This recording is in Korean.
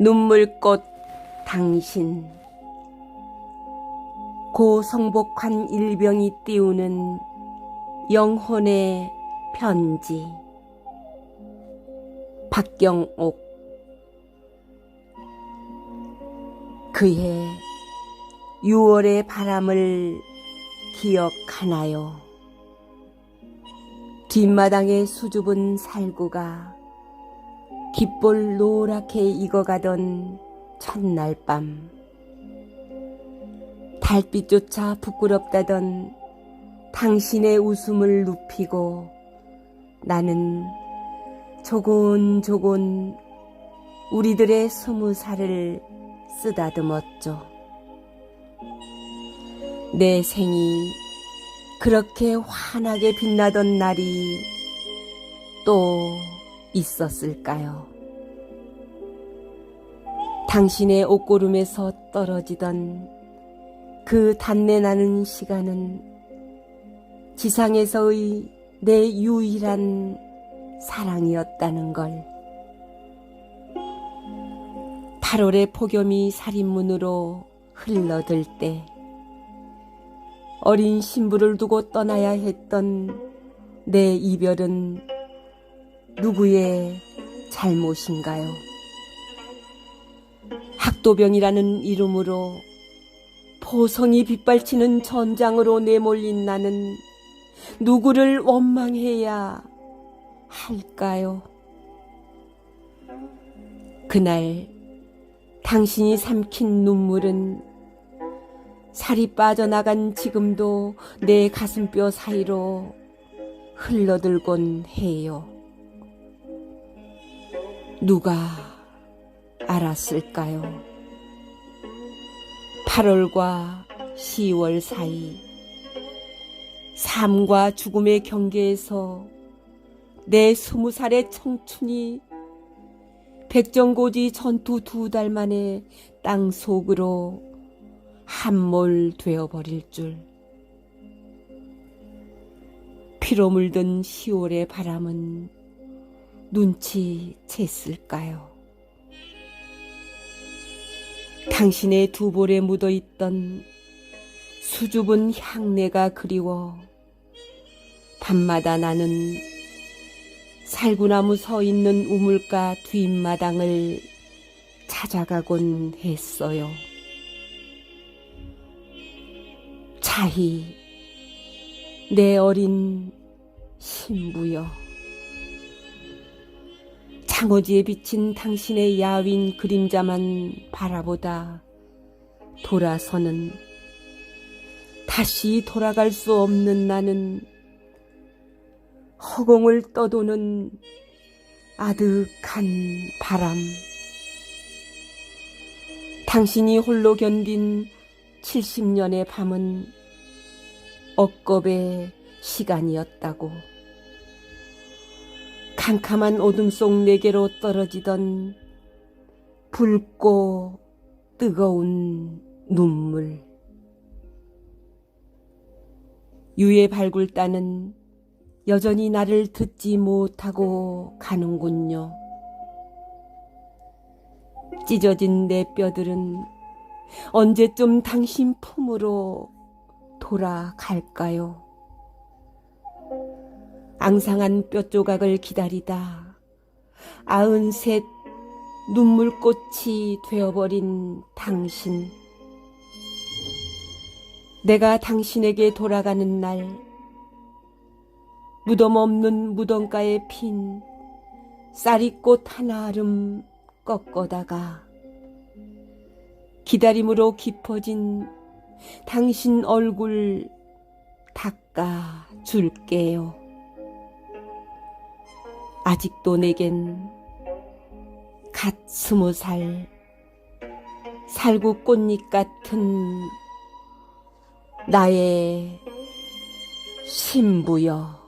눈물꽃 당신. 고성복한 일병이 띄우는 영혼의 편지. 박경옥. 그의 6월의 바람을 기억하나요? 뒷마당의 수줍은 살구가 깃볼 노랗게 익어가던 첫날 밤 달빛조차 부끄럽다던 당신의 웃음을 눕히고 나는 조곤조곤 우리들의 스무 살을 쓰다듬었죠. 내 생이 그렇게 환하게 빛나던 날이 또 있었을까요? 당신의 옷고름에서 떨어지던 그 단내 나는 시간은 지상에서의 내 유일한 사랑이었다는 걸. 8월의 폭염이 살인문으로 흘러들 때 어린 신부를 두고 떠나야 했던 내 이별은 누구의 잘못인가요? 학도병이라는 이름으로 포성이 빗발치는 전장으로 내몰린 나는 누구를 원망해야 할까요? 그날 당신이 삼킨 눈물은 살이 빠져나간 지금도 내 가슴뼈 사이로 흘러들곤 해요. 누가 알았을까요? 8월과 10월 사이 삶과 죽음의 경계에서 내 스무 살의 청춘이 백정고지 전투 두 달 만에 땅 속으로 함몰 되어 버릴 줄. 피로 물든 10월의 바람은 눈치 챘을까요? 당신의 두 볼에 묻어 있던 수줍은 향내가 그리워 밤마다 나는 살구나무 서 있는 우물가 뒷마당을 찾아가곤 했어요. 자희, 내 어린 신부여. 창호지에 비친 당신의 야윈 그림자만 바라보다 돌아서는 다시 돌아갈 수 없는 나는 허공을 떠도는 아득한 바람. 당신이 홀로 견딘 70년의 밤은 억겁의 시간이었다고. 캄캄한 어둠 속 내게로 떨어지던 붉고 뜨거운 눈물. 유의 발굴단은 여전히 나를 듣지 못하고 가는군요. 찢어진 내 뼈들은 언제쯤 당신 품으로 돌아갈까요? 앙상한 뼈 조각을 기다리다 아흔셋 눈물꽃이 되어버린 당신. 내가 당신에게 돌아가는 날, 무덤 없는 무덤가에 핀 쌀이꽃 하나 아름 꺾어다가 기다림으로 깊어진 당신 얼굴 닦아 줄게요. 아직도 내겐 갓 스무 살 살구 꽃잎 같은 나의 신부여.